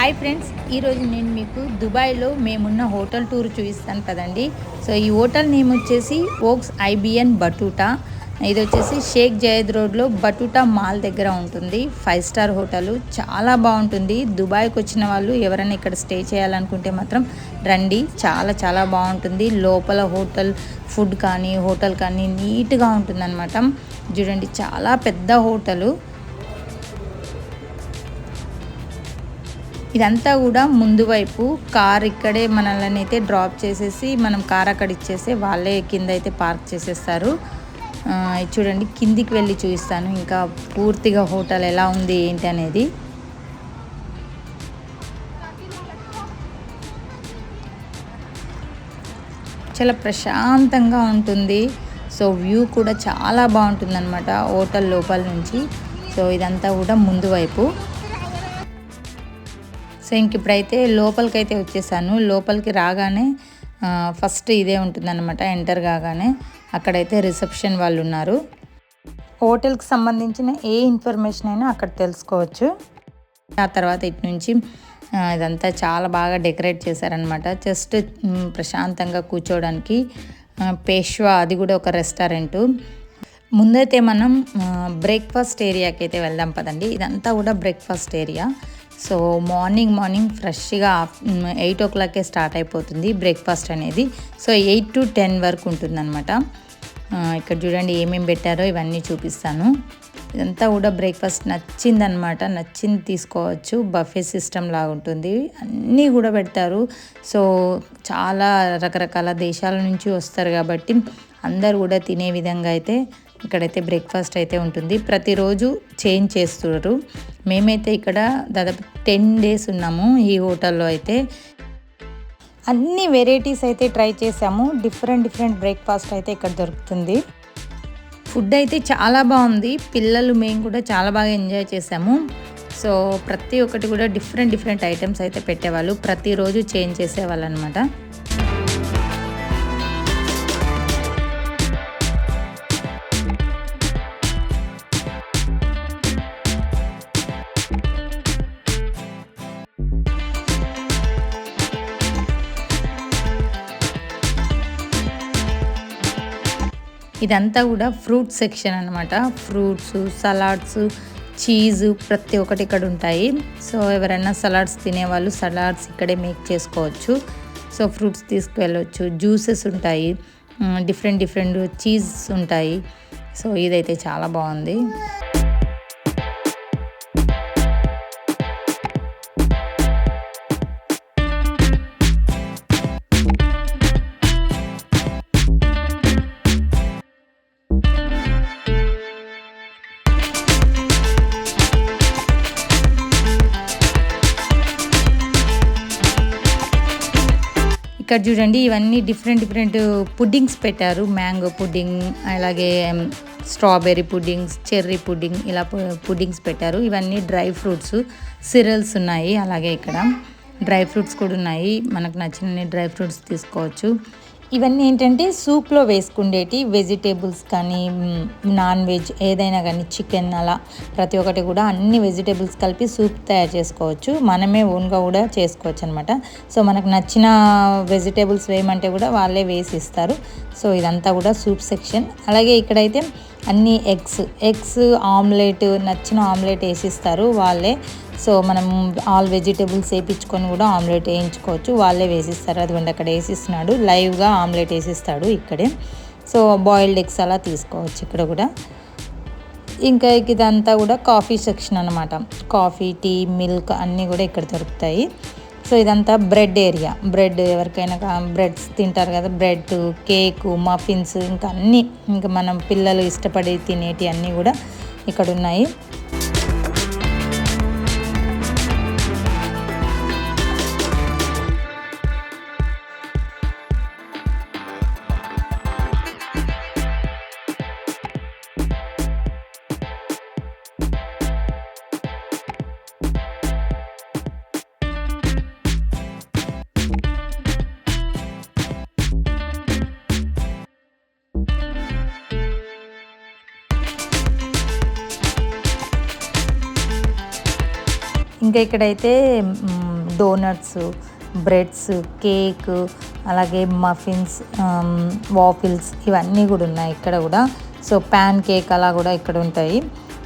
Hi friends ఈరోజు నేను మీకు దుబాయ్లో మేమున్న హోటల్ టూర్ చూపిస్తాను కదండి. సో ఈ హోటల్ నేమ్ వచ్చేసి ఓక్స్ ఐబిఎన్ బటూటా. ఇది వచ్చేసి షేక్ జయద్ రోడ్లో బటూటా మాల్ దగ్గర ఉంటుంది. ఫైవ్ స్టార్ హోటల్ చాలా బాగుంటుంది. దుబాయ్కి వచ్చిన వాళ్ళు ఎవరైనా ఇక్కడ స్టే చేయాలనుకుంటే మాత్రం రండి. చాలా చాలా బాగుంటుంది. లోపల హోటల్ ఫుడ్ కానీ హోటల్ కానీ నీట్గా ఉంటుందన్నమాట. చూడండి చాలా పెద్ద హోటలు. ఇదంతా కూడా ముందు వైపు కార్ ఇక్కడే మనల్ని అయితే డ్రాప్ చేసేసి మనం కార్ అక్కడ ఇచ్చేసి వాళ్ళే కింద అయితే పార్క్ చేసేస్తారు. చూడండి కిందికి వెళ్ళి చూపిస్తాను. ఇంకా పూర్తిగా హోటల్ ఎలా ఉంది ఏంటి అనేది. చాలా ప్రశాంతంగా ఉంటుంది. సో వ్యూ కూడా చాలా బాగుంటుంది అనమాట హోటల్ లోపల నుంచి. సో ఇదంతా కూడా ముందు వైపు. సో ఇంక ఇప్పుడైతే లోపలికైతే వచ్చేసాను. లోపలికి రాగానే ఫస్ట్ ఇదే ఉంటుందన్నమాట ఎంటర్ కాగానే అక్కడైతే రిసెప్షన్ వాళ్ళు ఉన్నారు హోటల్కి సంబంధించిన ఏ ఇన్ఫర్మేషన్ అయినా అక్కడ తెలుసుకోవచ్చు. ఆ తర్వాత ఇటు నుంచి ఇదంతా చాలా బాగా డెకరేట్ చేశారనమాట జస్ట్ ప్రశాంతంగా కూర్చోవడానికి పేష్వా అది కూడా ఒక రెస్టారెంటు. ముందైతే మనం బ్రేక్ఫాస్ట్ ఏరియాకి అయితే వెళ్దాం పదండి. ఇదంతా కూడా breakfast area. So morning morning ఫ్రెష్గా ఎయిట్ ఓ క్లాక్కే స్టార్ట్ అయిపోతుంది బ్రేక్ఫాస్ట్ అనేది. సో ఎయిట్ టు టెన్ వరకు ఉంటుందన్నమాట. ఇక్కడ చూడండి ఏమేమి పెట్టారో ఇవన్నీ చూపిస్తాను. ఇదంతా కూడా బ్రేక్ఫాస్ట్ నచ్చిందనమాట నచ్చింది తీసుకోవచ్చు. బఫే సిస్టమ్ లాగా ఉంటుంది. అన్నీ కూడా పెడతారు. సో చాలా రకరకాల దేశాల నుంచి వస్తారు కాబట్టి అందరు కూడా తినే విధంగా అయితే ఇక్కడైతే బ్రేక్ఫాస్ట్ అయితే ఉంటుంది. ప్రతిరోజు చేంజ్ చేస్తున్నారు. మేమైతే ఇక్కడ దాదాపు టెన్ డేస్ ఉన్నాము ఈ హోటల్లో అయితే. అన్ని వెరైటీస్ అయితే ట్రై చేసాము. డిఫరెంట్ డిఫరెంట్ బ్రేక్ఫాస్ట్ అయితే ఇక్కడ దొరుకుతుంది. ఫుడ్ అయితే చాలా బాగుంది. పిల్లలు మేము కూడా చాలా బాగా ఎంజాయ్ చేసాము. సో ప్రతి ఒక్కటి కూడా డిఫరెంట్ డిఫరెంట్ ఐటమ్స్ అయితే పెట్టేవాళ్ళు. ప్రతిరోజు చేంజ్ చేసేవాళ్ళు అనమాట ఇదంతా కూడా ఫ్రూట్ సెక్షన్ అనమాట ఫ్రూట్స్ సలాడ్స్ చీజ్ ప్రతి ఒక్కటి ఇక్కడ ఉంటాయి. సో ఎవరైనా సలాడ్స్ తినేవాళ్ళు సలాడ్స్ ఇక్కడే మేక్ చేసుకోవచ్చు. సో ఫ్రూట్స్ తీసుకువెళ్ళవచ్చు జ్యూసెస్ ఉంటాయి. డిఫరెంట్ డిఫరెంట్ చీజ్ ఉంటాయి. సో ఇదైతే చాలా బాగుంది. ఇక్కడ చూడండి ఇవన్నీ డిఫరెంట్ డిఫరెంట్ పుడ్డింగ్స్ పెట్టారు. మ్యాంగో పుడ్డింగ్ అలాగే స్ట్రాబెర్రీ పుడ్డింగ్స్ చెర్రీ పుడ్డింగ్ ఇలా పుడ్డింగ్స్ పెట్టారు. ఇవన్నీ డ్రై ఫ్రూట్స్ సిరల్స్ ఉన్నాయి. అలాగే ఇక్కడ డ్రై ఫ్రూట్స్ కూడా ఉన్నాయి. మనకు నచ్చిన డ్రై ఫ్రూట్స్ తీసుకోవచ్చు. ఇవన్నీ ఏంటంటే సూప్లో వేసుకుండేటి వెజిటేబుల్స్ కానీ నాన్ వెజ్ ఏదైనా కానీ చికెన్ అలా ప్రతి ఒక్కటి కూడా అన్ని వెజిటేబుల్స్ కలిపి సూప్ తయారు చేసుకోవచ్చు. మనమే ఓన్గా కూడా చేసుకోవచ్చు అనమాట సో మనకు నచ్చిన వెజిటేబుల్స్ వేయమంటే కూడా వాళ్ళే వేసి ఇస్తారు. సో ఇదంతా కూడా సూప్ సెక్షన్. అలాగే ఇక్కడైతే అన్ని ఎగ్స్ ఎగ్స్ ఆమ్లెట్ నచ్చిన ఆమ్లెట్ వేసిస్తారు వాళ్ళే. సో మనం ఆల్ వెజిటేబుల్స్ వేయించుకొని కూడా ఆమ్లెట్ వేయించుకోవచ్చు. వాళ్ళే వేసిస్తారు. అది అక్కడ వేసిస్తున్నాడు. లైవ్గా ఆమ్లెట్ వేసిస్తాడు ఇక్కడే. సో బాయిల్డ్ ఎగ్స్ అలా తీసుకోవచ్చు ఇక్కడ కూడా. ఇంకా ఇదంతా కూడా కాఫీ సెక్షన్ అనమాట కాఫీ టీ మిల్క్ అన్నీ కూడా ఇక్కడ దొరుకుతాయి. సో ఇదంతా బ్రెడ్ ఏరియా. బ్రెడ్ ఎవరికైనా బ్రెడ్స్ తింటారు కదా. బ్రెడ్ కేక్ మఫిన్స్ ఇంకా అన్నీ. ఇంకా మనం పిల్లలు ఇష్టపడి తినేటి అన్నీ కూడా ఇక్కడ ఉన్నాయి. ఇంకా ఇక్కడైతే డోనట్స్ బ్రెడ్స్ కేక్ అలాగే మఫిన్స్ వాఫిల్స్ ఇవన్నీ కూడా ఉన్నాయి ఇక్కడ కూడా. సో ప్యాన్ కేక్ అలా కూడా ఇక్కడ ఉంటాయి.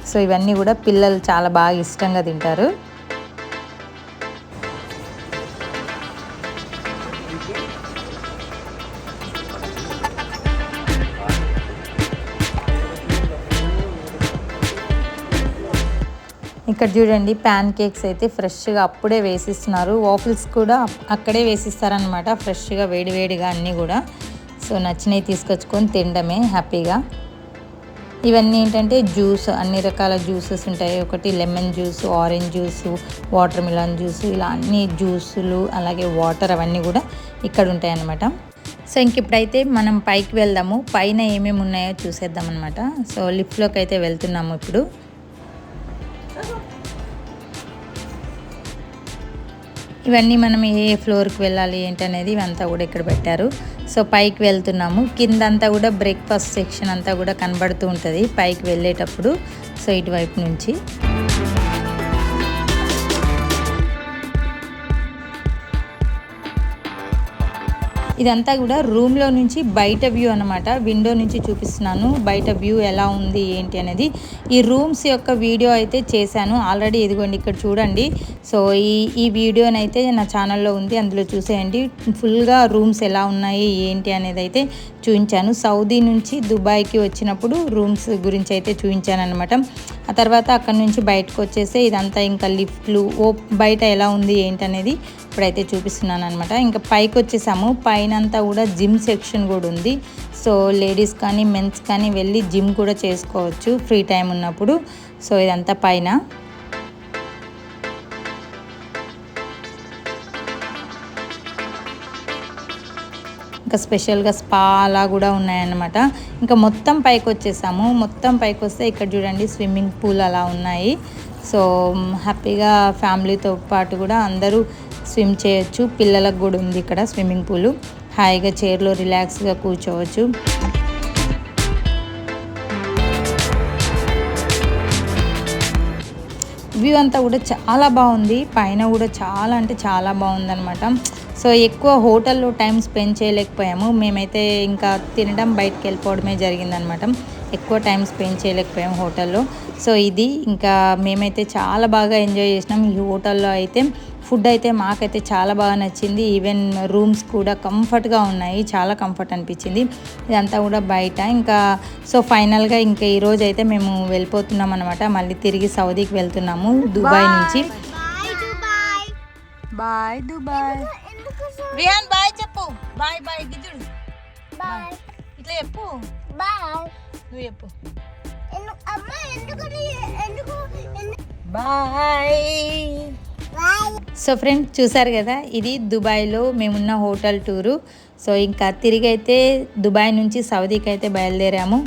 సో ఇవన్నీ కూడా పిల్లలు చాలా బాగా ఇష్టంగా తింటారు. ఇక్కడ చూడండి ప్యాన్ కేక్స్ అయితే ఫ్రెష్గా అప్పుడే వేసిస్తున్నారు. వాఫిల్స్ కూడా అక్కడే వేసిస్తారనమాట ఫ్రెష్గా వేడివేడిగా అన్నీ కూడా. సో నచ్చినవి తీసుకొచ్చుకొని తినడమే హ్యాపీగా. ఇవన్నీ ఏంటంటే జ్యూస్ అన్ని రకాల జ్యూసెస్ ఉంటాయి. ఒకటి lemon juice orange juice water melon juice ఇలా అన్ని జ్యూసులు అలాగే వాటర్ అవన్నీ కూడా ఇక్కడ ఉంటాయన్నమాట. సో ఇంక ఇప్పుడైతే మనం పైకి వెళ్దాము. పైన ఏమేమి ఉన్నాయో చూసేద్దాం అనమాట సో లిఫ్ట్లోకి అయితే వెళ్తున్నాము ఇప్పుడు. ఇవన్నీ మనం ఏ ఫ్లోర్కి వెళ్ళాలి ఏంటనేది ఇవంతా కూడా ఇక్కడ పెట్టారు. సో పైకి వెళ్తున్నాము. కిందంతా కూడా బ్రేక్ఫాస్ట్ సెక్షన్ అంతా కూడా కనబడుతూ ఉంటుంది. పైకి వెళ్ళేటప్పుడు. సో ఇటువైపు నుంచి. ఇదంతా కూడా రూమ్లో నుంచి బయట వ్యూ అనమాట విండో నుంచి చూపిస్తున్నాను. బయట వ్యూ ఎలా ఉంది ఏంటి అనేది. ఈ రూమ్స్ యొక్క వీడియో అయితే చేశాను. ఆల్రెడీ ఇదిగోండి ఇక్కడ చూడండి. సో ఈ ఈ వీడియోనైతే నా ఛానల్లో ఉంది. అందులో చూసేయండి. ఫుల్గా రూమ్స్ ఎలా ఉన్నాయి ఏంటి అనేది అయితే చూపించాను. సౌదీ నుంచి దుబాయ్కి వచ్చినప్పుడు రూమ్స్ గురించి అయితే చూపించాను అనమాట ఆ తర్వాత అక్కడ నుంచి బయటకు వచ్చేసి ఇదంతా ఇంకా లిఫ్ట్లు ఓ బయట ఎలా ఉంది ఏంటనేది ఇప్పుడైతే చూపిస్తున్నాను అనమాట ఇంకా పైకి వచ్చేసాము. పైన అంతా కూడా జిమ్ సెక్షన్ కూడా ఉంది. సో లేడీస్ కానీ మెన్స్ కానీ వెళ్ళి జిమ్ కూడా చేసుకోవచ్చు ఫ్రీ టైం ఉన్నప్పుడు. సో ఇదంతా పైన. ఇంకా స్పెషల్గా స్పా అలా కూడా ఉన్నాయన్నమాట. ఇంకా మొత్తం పైకి వచ్చేసాము. మొత్తం పైకి వస్తే ఇక్కడ చూడండి స్విమ్మింగ్ పూల్ అలా ఉన్నాయి. సో హ్యాపీగా ఫ్యామిలీతో పాటు కూడా అందరూ స్విమ్ చేయొచ్చు. పిల్లలకు కూడా ఉంది ఇక్కడ స్విమ్మింగ్ పూల్. హాయిగా చైర్లో రిలాక్స్గా కూర్చోవచ్చు. వ్యూ అంతా కూడా చాలా బాగుంది. పైన కూడా చాలా అంటే చాలా బాగుందనమాట సో ఎక్కువ హోటల్లో టైం స్పెండ్ చేయలేకపోయాము. మేమైతే ఇంకా తినడం బయటకు వెళ్ళిపోవడమే జరిగిందనమాట. ఎక్కువ టైం స్పెండ్ చేయలేకపోయాము హోటల్లో. సో ఇది ఇంకా మేమైతే చాలా బాగా ఎంజాయ్ చేసినాం. ఈ హోటల్లో అయితే ఫుడ్ అయితే మాకైతే చాలా బాగా నచ్చింది. ఈవెన్ రూమ్స్ కూడా కంఫర్ట్గా ఉన్నాయి. చాలా కంఫర్ట్ అనిపించింది. ఇదంతా కూడా బయట. ఇంకా సో ఫైనల్గా ఇంకా ఈరోజు అయితే మేము వెళ్ళిపోతున్నాం అనమాట మళ్ళీ తిరిగి సౌదీకి వెళ్తున్నాము దుబాయ్ నుంచి. బాయ్ దుబాయ్ రిహాన్ బాయ్ చెప్పు. బాయ్ బాయ్ గిద్దుడు బాయ్ ఇట్లా చెప్పు. బాయ్ నువ్వు చెప్పు. ఎందుకు అమ్మ ఎందుకు ఎందుకు బాయ్ బాయ్ సో ఫ్రెండ్స్ చూసారు కదా ఇది దుబాయ్లో మేమున్న హోటల్ టూరు. సో ఇంకా తిరిగి అయితే దుబాయ్ నుంచి సౌదీకి అయితే బయలుదేరాము.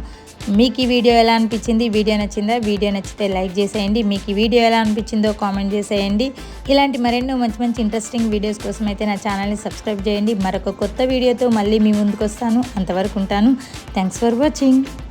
మీకు ఈ వీడియో ఎలా అనిపించింది? వీడియో నచ్చిందా? వీడియో నచ్చితే లైక్ చేసేయండి. మీకు ఈ వీడియో ఎలా అనిపించిందో కామెంట్ చేసేయండి. ఇలాంటి మరెన్నో మంచి మంచి ఇంట్రెస్టింగ్ వీడియోస్ కోసం అయితే నా ఛానల్ని సబ్స్క్రైబ్ చేయండి. మరొక కొత్త వీడియోతో మళ్ళీ మీ ముందుకు వస్తాను. అంతవరకు ఉంటాను. Thanks for watching